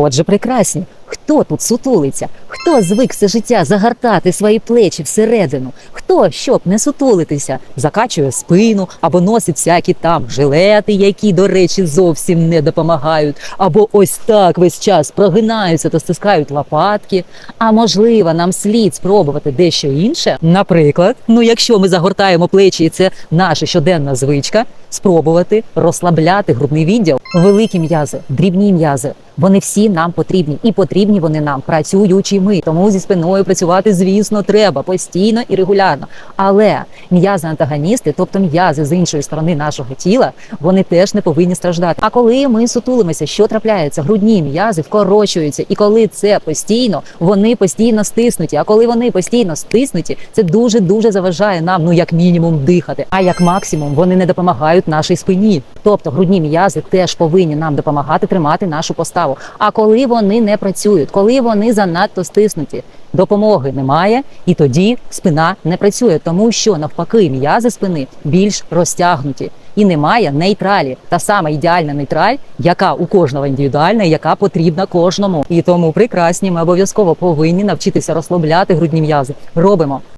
Отже, прекрасні. Хто тут сутулиться? Хто звик все життя загортати свої плечі всередину? Хто, щоб не сутулитися, закачує спину або носить всякі там жилети, які, до речі, зовсім не допомагають, або ось так весь час прогинаються та стискають лопатки. А можливо, нам слід спробувати дещо інше. Наприклад, ну якщо ми загортаємо плечі, і це наша щоденна звичка, спробувати розслабляти грудний відділ. Великі м'язи, дрібні м'язи. Вони всі нам потрібні, і потрібні вони нам працюючи ми. Тому зі спиною працювати, звісно, треба постійно і регулярно. Але м'язи-антагоністи, тобто м'язи з іншої сторони нашого тіла, вони теж не повинні страждати. А коли ми сутулимося, що трапляється? Грудні м'язи вкорочуються, і коли це постійно, вони постійно стиснуті. А коли вони постійно стиснуті, це дуже дуже заважає нам, ну як мінімум, дихати. А як максимум вони не допомагають нашій спині. Тобто грудні м'язи теж повинні нам допомагати тримати нашу поставу. А коли вони не працюють, коли вони занадто стиснуті, допомоги немає, і тоді спина не працює, тому що навпаки м'язи спини більш розтягнуті. І немає нейтралі, та сама ідеальна нейтраль, яка у кожного індивідуальна, яка потрібна кожному. І тому прекрасні ми обов'язково повинні навчитися розслабляти грудні м'язи. Робимо.